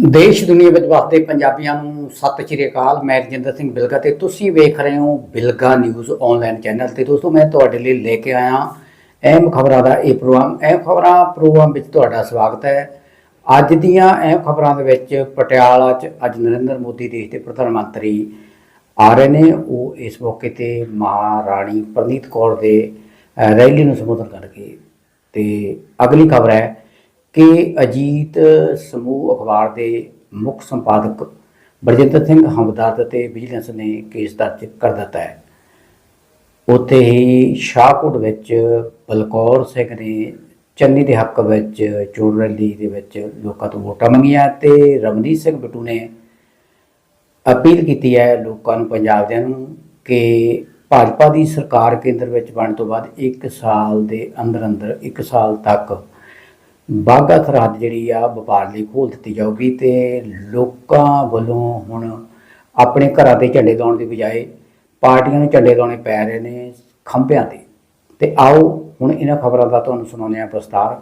ਦੇਸ਼, ਦੁਨੀਆ ਵਿੱਚ ਵਸਦੇ ਪੰਜਾਬੀਆਂ ਨੂੰ ਸਤਿ ਸ਼੍ਰੀ ਅਕਾਲ। ਮੈਂ ਰਜਿੰਦਰ ਸਿੰਘ ਬਿਲਗਾ ਤੇ ਤੁਸੀਂ ਵੇਖ ਰਹੇ ਹੋ ਬਿਲਗਾ ਨਿਊਜ਼ ਆਨਲਾਈਨ ਚੈਨਲ ਤੇ। ਦੋਸਤੋ, ਮੈਂ ਤੁਹਾਡੇ ਲਈ ਲੈ ਕੇ ਆਇਆ ਅਹਿਮ ਖਬਰਾਂ ਦਾ ਇਹ ਪ੍ਰੋਗਰਾਮ। ਅਹਿਮ ਖਬਰਾਂ ਪ੍ਰੋਗਰਾਮ ਵਿੱਚ ਤੁਹਾਡਾ ਸਵਾਗਤ ਹੈ। ਅੱਜ ਦੀਆਂ ਅਹਿਮ ਖਬਰਾਂ ਦੇ ਵਿੱਚ ਪਟਿਆਲਾ 'ਚ ਅੱਜ ਨਰਿੰਦਰ ਮੋਦੀ ਦੇਸ਼ ਦੇ ਪ੍ਰਧਾਨ ਮੰਤਰੀ ਆ ਰਹੇ ਨੇ। ਉਹ ਇਸ ਮੌਕੇ ਤੇ ਮਹਾਰਾਣੀ ਪ੍ਰਨੀਤ ਕੌਰ ਦੇ ਰੈਲੀ ਨੂੰ ਸੰਬੋਧਨ ਕਰਨਗੇ। ਤੇ ਅਗਲੀ ਖਬਰ ਹੈ ਕਿ ਅਜੀਤ ਸਮੂਹ ਅਖਬਾਰ ਦੇ ਮੁੱਖ ਸੰਪਾਦਕ ਬਰਜਿੰਦਰ ਸਿੰਘ ਹਮਦਰਦ ਤੇ ਵਿਜੀਲੈਂਸ ਨੇ ਕੇਸ ਦਰਜ ਕਰ ਦਿੱਤਾ ਹੈ। ਉੱਥੇ ਹੀ ਸ਼ਾਹਕੋਟ ਵਿੱਚ ਬਲਕੌਰ ਸਿੰਘ ਨੇ ਚੰਨੀ ਦੇ ਹੱਕ ਵਿੱਚ ਚੋਣ ਰੈਲੀ ਦੇ ਵਿੱਚ ਲੋਕਾਂ ਤੋਂ ਵੋਟਾਂ ਮੰਗੀਆਂ ਤੇ ਰਮਨੀਤ ਸਿੰਘ ਬਿੱਟੂ ਨੇ ਅਪੀਲ ਕੀਤੀ ਹੈ ਲੋਕਾਂ ਨੂੰ ਪੰਜਾਬ ਦਿਆਂ ਨੂੰ ਕਿ ਭਾਜਪਾ ਦੀ ਸਰਕਾਰ ਕੇਂਦਰ ਵਿੱਚ ਬਣਨ ਤੋਂ ਬਾਅਦ 1 ਸਾਲ ਦੇ ਅੰਦਰ ਅੰਦਰ 1 ਸਾਲ ਤੱਕ ਬਾਗਾ ਸਰਹੱਦ ਜਿਹੜੀ ਆ, ਵਪਾਰ ਲਈ ਖੋਲ ਦਿੱਤੀ ਜਾਊਗੀ ਤੇ ਲੋਕਾਂ ਵੱਲੋਂ ਹੁਣ ਆਪਣੇ ਘਰਾਂ ਤੇ ਝੰਡੇ ਲਾਉਣ ਦੀ ਬਜਾਏ ਪਾਰਟੀਆਂ ਨੂੰ ਝੰਡੇ ਲਾਉਣੇ ਪੈ ਰਹੇ ਨੇ ਖੰਭਿਆਂ ਤੇ। ਤੇ ਆਓ ਹੁਣ ਇਹਨਾਂ ਖਬਰਾਂ ਦਾ ਤੁਹਾਨੂੰ ਸੁਣਾਉਂਦੇ ਹਾਂ ਵਿਸਤਾਰ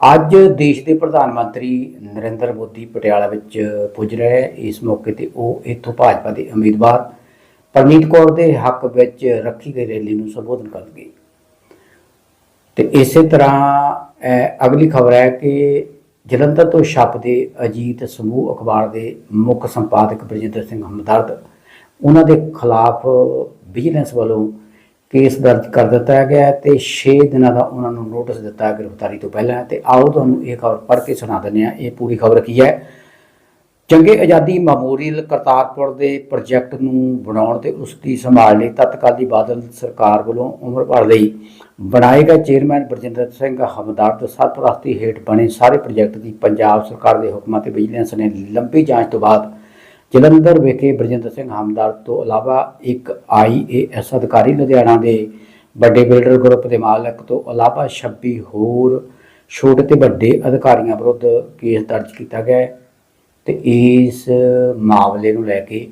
ਅੱਜ ਦੇਸ਼ ਦੇ ਪ੍ਰਧਾਨ ਮੰਤਰੀ ਨਰਿੰਦਰ ਮੋਦੀ ਪਟਿਆਲਾ ਵਿੱਚ ਪੁੱਜ ਰਹੇ ਇਸ ਮੌਕੇ ਤੇ ਉਹ ਇੱਥੋਂ ਭਾਜਪਾ ਦੇ ਉਮੀਦਵਾਰ ਪਰਨੀਤ ਕੌਰ ਦੇ ਹੱਕ ਵਿੱਚ ਰੱਖੀ ਗਈ ਰੈਲੀ ਨੂੰ ਸੰਬੋਧਨ ਕਰਨਗੇ। ਤੇ ਇਸੇ ਤਰ੍ਹਾਂ ਅਗਲੀ ਖਬਰ ਹੈ ਕਿ ਜਲੰਧਰ ਤੋਂ ਛਾਪਦੇ ਅਜੀਤ ਸਮੂਹ ਅਖਬਾਰ ਦੇ ਮੁੱਖ ਸੰਪਾਦਕ ਬਰਜਿੰਦਰ ਸਿੰਘ ਹਮਦਰਦ, ਉਹਨਾਂ ਦੇ ਖਿਲਾਫ ਵਿਜੀਲੈਂਸ ਵੱਲੋਂ ਕੇਸ ਦਰਜ ਕਰ ਦਿੱਤਾ ਗਿਆ ਹੈ ਤੇ 6 ਦਿਨਾਂ ਦਾ ਉਹਨਾਂ ਨੂੰ ਨੋਟਿਸ ਦਿੱਤਾ ਗ੍ਰਿਫਤਾਰੀ ਤੋਂ ਪਹਿਲਾਂ ਤੇ ਆਓ ਤੁਹਾਨੂੰ ਇਹ ਖਬਰ ਪੜ੍ਹ ਕੇ ਸੁਣਾ ਦਿੰਦੇ ਹਾਂ। ਇਹ ਪੂਰੀ ਖਬਰ ਕੀ ਹੈ? ਚੰਗੇ ਆਜ਼ਾਦੀ ਮੈਮੋਰੀਅਲ ਕਰਤਾਰਪੁਰ ਦੇ ਪ੍ਰੋਜੈਕਟ ਨੂੰ ਬਣਾਉਣ ਤੇ ਉਸ ਦੀ ਸੰਭਾਲ ਲਈ ਤਤਕਾਲੀ ਬਾਦਲ ਸਰਕਾਰ ਵੱਲੋਂ ਉਮਰ ਭਰ ਲਈ ਬਣਾਏ ਗਏ ਚੇਅਰਮੈਨ ਬਰਜਿੰਦਰ ਸਿੰਘ ਹਮਦਰਦ ਸਰਪ੍ਰਸਤੀ ਹੇਠ ਬਣੇ ਸਾਰੇ ਪ੍ਰੋਜੈਕਟ ਦੀ ਪੰਜਾਬ ਸਰਕਾਰ ਦੇ ਹੁਕਮਾਂ ਤੇ ਵਿਜੀਲੈਂਸ ਨੇ ਲੰਬੀ ਜਾਂਚ ਤੋਂ ਬਾਅਦ ਜਲੰਧਰ ਵਿਖੇ ਬਰਜਿੰਦਰ ਸਿੰਘ ਹਮਦਰਦ ਤੋਂ ਇਲਾਵਾ ਇੱਕ ਆਈਏਐਸ ਅਧਿਕਾਰੀ ਲੁਧਿਆਣਾ ਦੇ ਵੱਡੇ ਬਿਲਡਰ ਗਰੁੱਪ ਦੇ ਮਾਲਕ ਤੋਂ ਇਲਾਵਾ 26 ਹੋਰ ਛੋਟੇ ਤੇ ਵੱਡੇ ਅਧਿਕਾਰੀਆਂ ਵਿਰੁੱਧ ਕੇਸ ਦਰਜ ਕੀਤਾ ਗਿਆ ਹੈ। ਤੇ ਇਸ ਮਾਮਲੇ ਨੂੰ ਲੈ ਕੇ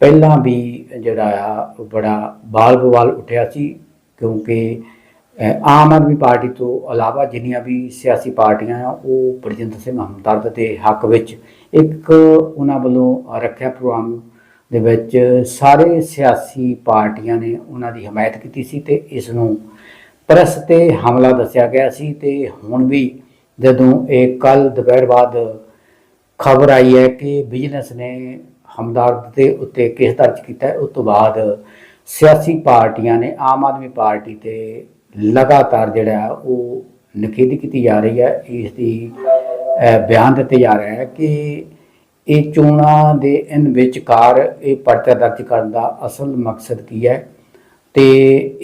ਪਹਿਲਾਂ ਵੀ ਜਿਹੜਾ ਆ ਬੜਾ ਬਾਲ ਬਵਾਲ ਉੱਠਿਆ ਸੀ, ਕਿਉਂਕਿ ਆਮ ਆਦਮੀ ਪਾਰਟੀ ਤੋਂ ਇਲਾਵਾ ਜਿੰਨੀਆਂ ਵੀ ਸਿਆਸੀ ਪਾਰਟੀਆਂ ਆ, ਉਹ ਬਰਜਿੰਦਰ ਸਿੰਘ ਹਮਦਰਦ ਦੇ ਹੱਕ ਵਿੱਚ ਇੱਕ ਉਹਨਾਂ ਵੱਲੋਂ ਰੱਖਿਆ ਪ੍ਰੋਗਰਾਮ ਦੇ ਵਿੱਚ ਸਾਰੇ ਸਿਆਸੀ ਪਾਰਟੀਆਂ ਨੇ ਉਹਨਾਂ ਦੀ ਹਮਾਇਤ ਕੀਤੀ ਸੀ ਤੇ ਇਸ ਨੂੰ ਪ੍ਰੈਸ ਤੇ ਹਮਲਾ ਦੱਸਿਆ ਗਿਆ ਸੀ ਤੇ ਹੁਣ ਵੀ ਜਦੋਂ ਇਹ ਕੱਲ ਦੁਪਹਿਰ ਬਾਅਦ ਖਬਰ ਆਈ ਹੈ ਕਿ ਵਿਜੀਲੈਂਸ ਨੇ ਹਮਦਰਦ ਦੇ ਉੱਤੇ ਕੇਸ ਦਰਜ ਕੀਤਾ ਹੈ। ਉਸ ਤੋਂ ਬਾਅਦ ਸਿਆਸੀ ਪਾਰਟੀਆਂ ਨੇ, ਆਮ ਆਦਮੀ ਪਾਰਟੀ ਤੇ ਲਗਾਤਾਰ ਜਿਹੜਾ ਉਹ ਨਕੇਦੀ ਕੀਤੀ ਜਾ ਰਹੀ ਹੈ। ਇਸ ਦੀ ਬਿਆਨ ਦਿੱਤੇ ਜਾ ਰਿਹਾ ਹੈ ਕਿ ਇਹ ਚੋਣਾਂ ਦੇ ਇਨ ਵਿਚਕਾਰ ਇਹ ਪਰਚਾ ਦਰਜ ਕਰਨ ਦਾ ਅਸਲ ਮਕਸਦ ਕੀ ਹੈ ਤੇ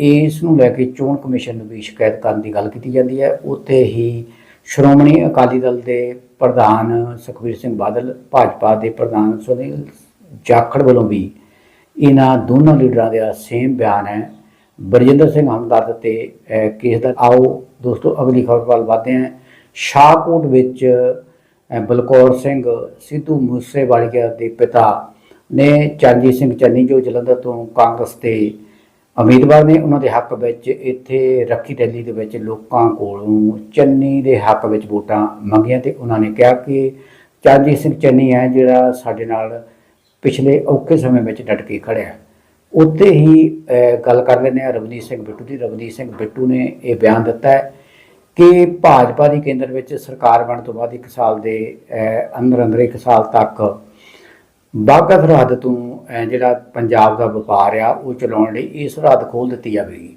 ਇਸ ਨੂੰ ਲੈ ਕੇ ਚੋਣ ਕਮਿਸ਼ਨ ਨੂੰ ਵੀ ਸ਼ਿਕਾਇਤ ਕਰਨ ਦੀ ਗੱਲ ਕੀਤੀ ਜਾਂਦੀ ਹੈ। ਉੱਥੇ ਹੀ ਸ਼੍ਰੋਮਣੀ ਅਕਾਲੀ ਦਲ ਦੇ ਪ੍ਰਧਾਨ ਸੁਖਬੀਰ ਸਿੰਘ ਬਾਦਲ, ਭਾਜਪਾ ਦੇ ਪ੍ਰਧਾਨ ਸੁਨੀਲ ਜਾਖੜ ਵੱਲੋਂ ਵੀ ਇਹਨਾਂ ਦੋਨਾਂ ਲੀਡਰਾਂ ਦਾ ਸੇਮ ਬਿਆਨ ਹੈ। ਬਰਜਿੰਦਰ ਸਿੰਘ ਹਮਦਰਦ ਤੇ ਕੇਸ ਦਾ ਆਓ ਦੋਸਤੋ, ਅਗਲੀ ਖਬਰ ਵੱਲ ਵਧਦੇ ਹਾਂ। ਸ਼ਾਹਕੋਟ ਵਿੱਚ ਬਲਕੌਰ ਸਿੰਘ ਸਿੱਧੂ ਮੂਸੇਵਾਲੀਆ ਦੇ ਪਿਤਾ ਨੇ ਚਰਨਜੀਤ ਸਿੰਘ ਚੰਨੀ ਜੋ ਜਲੰਧਰ ਤੋਂ ਕਾਂਗਰਸ ਦੇ ਉਮੀਦਵਾਰ ਨੇ ਉਹਨਾਂ ਦੇ ਹੱਕ ਵਿੱਚ ਇੱਥੇ ਰੱਖੀ ਰੈਲੀ ਦੇ ਵਿੱਚ ਲੋਕਾਂ ਕੋਲੋਂ ਚੰਨੀ ਦੇ ਹੱਕ ਵਿੱਚ ਵੋਟਾਂ ਮੰਗੀਆਂ ਤੇ ਉਹਨਾਂ ਨੇ ਕਿਹਾ ਕਿ ਚਰਨਜੀਤ ਸਿੰਘ ਚੰਨੀ ਹੈ ਜਿਹੜਾ ਸਾਡੇ ਨਾਲ ਪਿਛਲੇ ਔਖੇ ਸਮੇਂ ਵਿੱਚ ਡਟ ਕੇ ਖੜਿਆ ਉੱਥੇ ਹੀ ਗੱਲ ਕਰ ਲੈਂਦੇ ਹਾਂ। ਰਵਨੀਤ ਸਿੰਘ ਬਿੱਟੂ ਦੀ। ਰਵਨੀਤ ਸਿੰਘ ਬਿੱਟੂ ਨੇ ਇਹ ਬਿਆਨ ਦਿੱਤਾ ਹੈ ਕਿ ਭਾਜਪਾ ਦੀ ਕੇਂਦਰ ਵਿੱਚ ਸਰਕਾਰ ਬਣਨ ਤੋਂ ਬਾਅਦ 1 ਸਾਲ ਦੇ ਅੰਦਰ ਅੰਦਰ 1 ਸਾਲ ਤੱਕ ਬਾਗਾ ਸਰਹੱਦ ਤੋਂ ਜਿਹੜਾ ਪੰਜਾਬ ਦਾ ਵਪਾਰ ਆ, ਉਹ ਚਲਾਉਣ ਲਈ ਇਹ ਸਰਹੱਦ ਖੋਲ ਦਿੱਤੀ ਜਾਵੇਗੀ।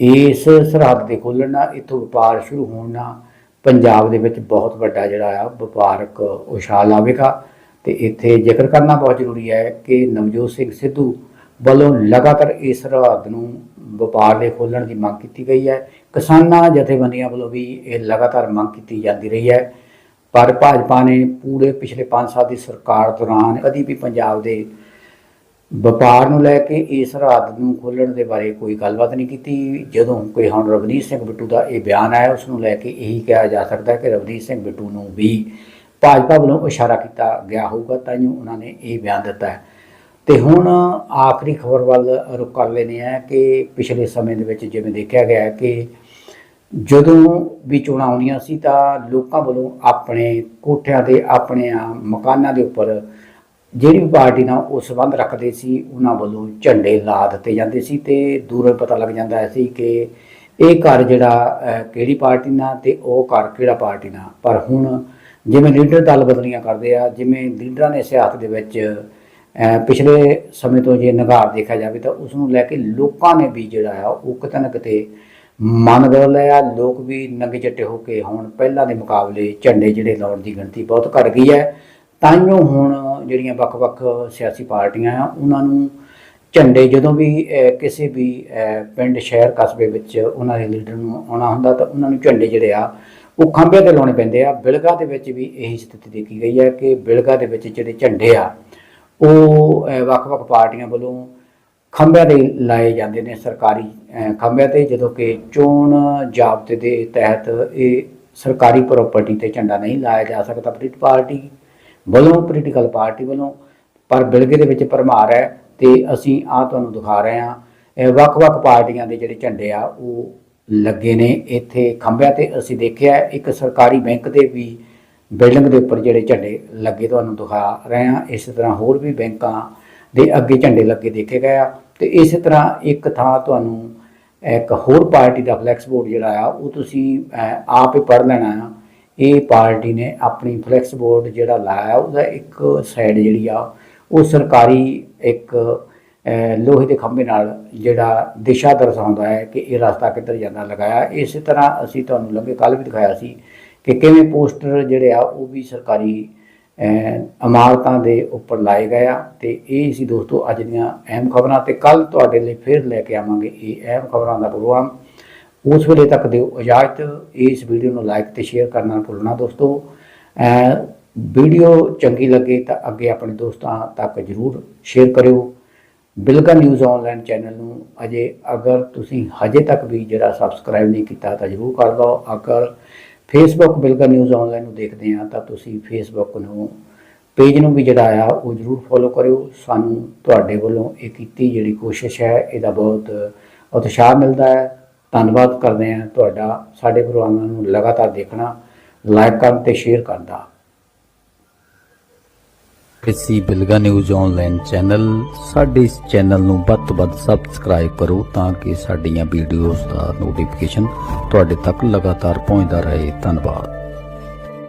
ਇਸ ਸਰਹੱਦ ਦੇ ਖੋਲ੍ਹਣ ਨਾਲ ਇੱਥੋਂ ਵਪਾਰ ਸ਼ੁਰੂ ਹੋਣ ਨਾਲ ਪੰਜਾਬ ਦੇ ਵਿੱਚ ਬਹੁਤ ਵੱਡਾ ਜਿਹੜਾ ਆ, ਵਪਾਰਕ ਉਛਾਲ ਆਵੇਗਾ ਤੇ ਇੱਥੇ ਜ਼ਿਕਰ ਕਰਨਾ ਬਹੁਤ ਜ਼ਰੂਰੀ ਹੈ ਕਿ ਨਵਜੋਤ ਸਿੰਘ ਸਿੱਧੂ ਵੱਲੋਂ ਲਗਾਤਾਰ ਇਸ ਸਰਹੱਦ ਨੂੰ ਵਪਾਰ ਦੇ ਖੋਲ੍ਹਣ ਦੀ ਮੰਗ ਕੀਤੀ ਗਈ ਹੈ। ਕਿਸਾਨਾਂ ਜਥੇਬੰਦੀਆਂ ਵੱਲੋਂ ਵੀ ਇਹ ਲਗਾਤਾਰ ਮੰਗ ਕੀਤੀ ਜਾਂਦੀ ਰਹੀ ਹੈ। ਪਰ ਭਾਜਪਾ ਨੇ ਪੂਰੇ ਪਿਛਲੇ 5 ਸਾਲ ਦੀ ਸਰਕਾਰ ਦੌਰਾਨ ਕਦੀ ਵੀ ਪੰਜਾਬ ਦੇ ਵਪਾਰ ਨੂੰ ਲੈ ਕੇ ਇਸ ਰਾਤ ਨੂੰ ਖੋਲ੍ਹਣ ਦੇ ਬਾਰੇ ਕੋਈ ਗੱਲਬਾਤ ਨਹੀਂ ਕੀਤੀ। ਜਦੋਂ ਕੋਈ ਹੁਣ ਰਵਨੀਤ ਸਿੰਘ ਬਿੱਟੂ ਦਾ ਇਹ ਬਿਆਨ ਆਇਆ, ਉਸ ਨੂੰ ਲੈ ਕੇ ਇਹੀ ਕਿਹਾ ਜਾ ਸਕਦਾ ਕਿ ਰਵਨੀਤ ਸਿੰਘ ਬਿੱਟੂ ਨੂੰ ਵੀ ਭਾਜਪਾ ਵੱਲੋਂ ਇਸ਼ਾਰਾ ਕੀਤਾ ਗਿਆ ਹੋਊਗਾ, ਤਾਂ ਹੀ ਉਹਨਾਂ ਨੇ ਇਹ ਬਿਆਨ ਦਿੱਤਾ ਹੈ। ਤੇ ਹੁਣ ਆਖਰੀ ਖਬਰ ਵੱਲ ਰੁਕ ਕਰ ਲੈਨੇ ਆ ਕਿ ਪਿਛਲੇ ਸਮੇਂ ਦੇ ਵਿੱਚ ਜਿਵੇਂ ਦੇਖਿਆ ਗਿਆ ਕਿ ਜਦੋਂ ਵੀ ਚੋਣਾਂ ਆਉਂਦੀਆਂ ਸੀ ਤਾਂ ਲੋਕਾਂ ਵੱਲੋਂ ਆਪਣੇ ਕੋਠਿਆਂ ਦੇ ਆਪਣੇ ਮਕਾਨਾਂ ਦੇ ਉੱਪਰ ਜਿਹੜੀ ਵੀ ਪਾਰਟੀ ਨਾਲ ਉਹ ਸੰਬੰਧ ਰੱਖਦੇ ਸੀ, ਉਹਨਾਂ ਵੱਲੋਂ ਝੰਡੇ ਲਾ ਦਿੱਤੇ ਜਾਂਦੇ ਸੀ ਤੇ ਦੂਰੋਂ ਪਤਾ ਲੱਗ ਜਾਂਦਾ ਸੀ ਕਿ ਇਹ ਘਰ ਜਿਹੜਾ ਕਿਹੜੀ ਪਾਰਟੀ ਨਾਲ ਤੇ ਉਹ ਘਰ ਕਿਹੜਾ ਪਾਰਟੀ ਨਾਲ। ਪਰ ਹੁਣ ਜਿਵੇਂ ਲੀਡਰ ਦਲ ਬਦਲੀਆਂ ਕਰਦੇ ਆ, ਜਿਵੇਂ ਲੀਡਰਾਂ ਨੇ ਸਿਆਸਤ ਦੇ ਵਿੱਚ ਪਿਛਲੇ ਸਮੇਂ ਤੋਂ ਜੇ ਨਿਗਾਰ ਦੇਖਿਆ ਜਾਵੇ ਤਾਂ ਉਸ ਨੂੰ ਲੈ ਕੇ ਲੋਕਾਂ ਨੇ ਵੀ ਜਿਹੜਾ ਆ, ਉਹ ਕਿਤੇ ਨਾ ਕਿਤੇ ਮਨ ਬਦਲ ਲਿਆ। ਲੋਕ ਵੀ ਨੰਗੇ ਚੱਟੇ ਹੋ ਕੇ ਹੁਣ ਪਹਿਲਾਂ ਦੇ ਮੁਕਾਬਲੇ ਝੰਡੇ ਜਿਹੜੇ ਲਾਉਣ ਦੀ ਗਿਣਤੀ ਬਹੁਤ ਘਟ ਗਈ ਹੈ। ਤਾਂਹੀਓ ਹੁਣ ਜਿਹੜੀਆਂ ਵੱਖ-ਵੱਖ ਸਿਆਸੀ ਪਾਰਟੀਆਂ ਆ, ਉਹਨਾਂ ਨੂੰ ਝੰਡੇ ਜਦੋਂ ਵੀ ਕਿਸੇ ਵੀ ਪਿੰਡ, ਸ਼ਹਿਰ, ਕਸਬੇ ਵਿੱਚ ਉਹਨਾਂ ਦੇ ਲੀਡਰ ਨੂੰ ਆਉਣਾ ਹੁੰਦਾ ਤਾਂ ਉਹਨਾਂ ਨੂੰ ਝੰਡੇ ਜਿਹੜੇ ਆ, ਉਹ ਖੰਭੇ ਤੇ ਲਾਉਣੇ ਪੈਂਦੇ ਆ। ਬਿਲਗਾ ਦੇ ਵਿੱਚ ਵੀ ਇਹੀ ਸਥਿਤੀ ਦੇਖੀ ਗਈ ਹੈ ਕਿ ਬਿਲਗਾ ਦੇ ਵਿੱਚ ਜਿਹੜੇ ਝੰਡੇ ਆ, ਉਹ ਵੱਖ-ਵੱਖ ਪਾਰਟੀਆਂ ਵੱਲੋਂ ਖੰਭਿਆਂ ਤੇ ਲਾਏ ਜਾਂਦੇ ਨੇ ਸਰਕਾਰੀ ਖੰਭਿਆਂ ਤੇ, ਜਦੋਂ ਕਿ ਚੋਣ ਜਾਬਤੇ ਦੇ ਤਹਿਤ ਇਹ ਸਰਕਾਰੀ ਪ੍ਰਾਪਰਟੀ ਤੇ ਝੰਡਾ ਨਹੀਂ ਲਾਇਆ ਜਾ ਸਕਦਾ ਪੋਲੀਟ ਪਾਰਟੀ ਵੱਲੋਂ ਪੋਲੀਟੀਕਲ ਪਾਰਟੀ ਵੱਲੋਂ, ਪਰ ਬਿਲਗੇ ਦੇ ਵਿੱਚ ਭਰਮਾਰ ਹੈ ਤੇ ਅਸੀਂ ਆ ਤੁਹਾਨੂੰ ਦਿਖਾ ਰਹੇ ਹਾਂ। ਇਹ ਵੱਖ-ਵੱਖ ਪਾਰਟੀਆਂ ਦੇ ਜਿਹੜੇ ਝੰਡੇ ਆ, ਉਹ ਲੱਗੇ ਨੇ ਇੱਥੇ ਖੰਭਿਆਂ ਤੇ। ਅਸੀਂ ਦੇਖਿਆ ਇੱਕ ਸਰਕਾਰੀ ਬੈਂਕ ਦੇ ਵੀ ਬਿਲਡਿੰਗ ਦੇ ਉੱਪਰ ਜਿਹੜੇ ਝੰਡੇ ਲੱਗੇ ਤੁਹਾਨੂੰ ਦਿਖਾ ਰਹੇ ਹਾਂ। ਇਸੇ ਤਰ੍ਹਾਂ ਹੋਰ ਵੀ ਬੈਂਕਾਂ ਦੇ ਅੱਗੇ ਝੰਡੇ ਲੱਗੇ ਦੇਖੇ ਗਏ ਆ। ਤੇ ਇਸੇ ਤਰ੍ਹਾਂ ਇੱਕ ਥਾਂ ਤੁਹਾਨੂੰ ਇੱਕ ਹੋਰ ਪਾਰਟੀ ਦਾ ਫਲੈਕਸ ਬੋਰਡ ਜਿਹੜਾ ਆ, ਉਹ ਤੁਸੀਂ ਆਪ ਹੀ ਪੜ੍ਹ ਲੈਣਾ ਆ। ਇਹ ਪਾਰਟੀ ਨੇ ਆਪਣੀ ਫਲੈਕਸ ਬੋਰਡ ਜਿਹੜਾ ਲਾਇਆ, ਉਹਦਾ ਇੱਕ ਸਾਈਡ ਜਿਹੜੀ ਆ, ਉਹ ਸਰਕਾਰੀ ਇੱਕ ਲੋਹੇ ਦੇ ਖੰਭੇ ਨਾਲ ਜਿਹੜਾ ਦਿਸ਼ਾ ਦਰਸਾਉਂਦਾ ਹੈ ਕਿ ਇਹ ਰਸਤਾ ਕਿੱਧਰ ਜਾਂਦਾ ਲਗਾਇਆ। ਇਸੇ ਤਰ੍ਹਾਂ ਅਸੀਂ ਤੁਹਾਨੂੰ ਲੱਗੇ ਕੱਲ ਵੀ ਦਿਖਾਇਆ ਸੀ ਕਿ ਕਿਵੇਂ ਪੋਸਟਰ ਜਿਹੜੇ ਆ, ਉਹ ਵੀ ਸਰਕਾਰੀ ਇਮਾਰਤਾਂ ਦੇ ਉੱਪਰ ਲਾਏ ਗਏ ਆ। ਤੇ ਇਹ ਸੀ ਦੋਸਤੋ ਅੱਜ ਦੀਆਂ ਅਹਿਮ ਖਬਰਾਂ। ਤੇ ਕੱਲ ਤੁਹਾਡੇ ਲਈ ਫਿਰ ਲੈ ਕੇ ਆਵਾਂਗੇ ਇਹ ਅਹਿਮ ਖਬਰਾਂ ਦਾ ਪ੍ਰੋਗਰਾਮ। ਉਸ ਵੇਲੇ ਤੱਕ ਦਿਓ ਇਜਾਜ਼ਤ। ਇਸ ਵੀਡੀਓ ਨੂੰ ਲਾਈਕ ਤੇ ਸ਼ੇਅਰ ਕਰਨਾ ਨਾ ਭੁੱਲਣਾ ਦੋਸਤੋ। ਅਹ ਵੀਡੀਓ ਚੰਗੀ ਲੱਗੇ ਤਾਂ ਅੱਗੇ ਆਪਣੇ ਦੋਸਤਾਂ ਤੱਕ ਜਰੂਰ ਸ਼ੇਅਰ ਕਰਿਓ। ਬਿਲਕਾ ਨਿਊਜ਼ ਆਨਲਾਈਨ ਚੈਨਲ ਨੂੰ ਅਜੇ ਅਗਰ ਤੁਸੀਂ ਹਜੇ ਤੱਕ ਵੀ ਜਿਹੜਾ ਸਬਸਕ੍ਰਾਈਬ ਨਹੀਂ ਕੀਤਾ ਤਾਂ ਜਰੂਰ ਕਰ ਲਓ। ਅਗਰ ਫੇਸਬੁੱਕ ਬਿਲਕਾ ਨਿਊਜ਼ ਆਨਲਾਈਨ ਨੂੰ ਦੇਖਦੇ ਆ ਤਾਂ ਤੁਸੀਂ ਫੇਸਬੁੱਕ ਨੂੰ ਪੇਜ ਨੂੰ ਵੀ ਜਿਹੜਾ ਆ ਉਹ ਜਰੂਰ ਫੋਲੋ ਕਰਿਓ। ਸਾਨੂੰ ਤੁਹਾਡੇ ਵੱਲੋਂ ਇਹ ਕੀਤੀ ਜਿਹੜੀ ਕੋਸ਼ਿਸ਼ ਹੈ, ਇਹਦਾ ਬਹੁਤ ਉਤਸ਼ਾਹ ਮਿਲਦਾ ਹੈ। ਧੰਨਵਾਦ ਕਰਦੇ ਹਾਂ ਤੁਹਾਡਾ, ਸਾਡੇ ਪ੍ਰੋਗਰਾਮਾਂ ਨੂੰ ਲਗਾਤਾਰ ਦੇਖਣਾ ਲਾਈਕ ਕਰਨ ਤੇ ਸ਼ੇਅਰ ਕਰਨ ਦਾ। ਬਿਲਗਾ ਨਿਊਜ਼ ਆਨਲਾਈਨ ਚੈਨਲ, ਸਾਡੇ ਇਸ ਚੈਨਲ ਨੂੰ ਵੱਧ ਤੋਂ ਵੱਧ ਸਬਸਕ੍ਰਾਈਬ ਕਰੋ ਤਾਂ ਕਿ ਸਾਡੀਆਂ ਵੀਡੀਓਜ਼ ਦਾ ਨੋਟੀਫਿਕੇਸ਼ਨ ਤੁਹਾਡੇ ਤੱਕ ਲਗਾਤਾਰ ਪਹੁੰਚਦਾ ਰਹੇ। ਧੰਨਵਾਦ।